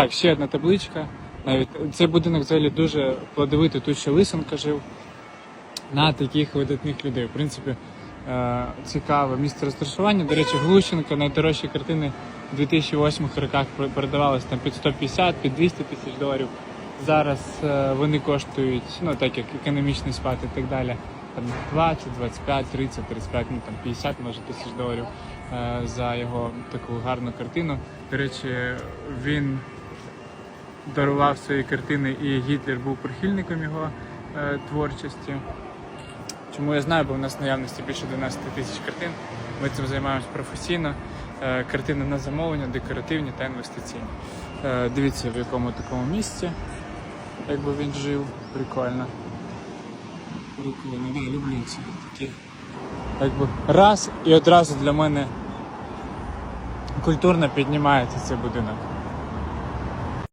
Так, ще одна табличка. Навіть цей будинок взагалі дуже плодовитий, тут ще Лисенко жив на таких видатних людей. В принципі, е, цікаве місце розташування. До речі, Глущенко найдорожчі картини в 2008 роках пр- продавалися там під 150, під 200 тисяч доларів. Зараз е, вони коштують, ну так як економічний спад і так далі. Там 20, 25, 30, 35, ну там 50 може тисяч доларів е, за його таку гарну картину. До речі, він дарував свої картини, і Гітлер був прихильником його е, творчості. Чому я знаю, бо в нас наявності більше 12 тисяч картин. Ми цим займаємось професійно. Е, Картини на замовлення, декоративні та інвестиційні. Е, Дивіться, в якому такому місці, якби він жив. Прикольно. Прикольно, да, люблю ці такі. Якби раз і одразу для мене культурно піднімається цей будинок.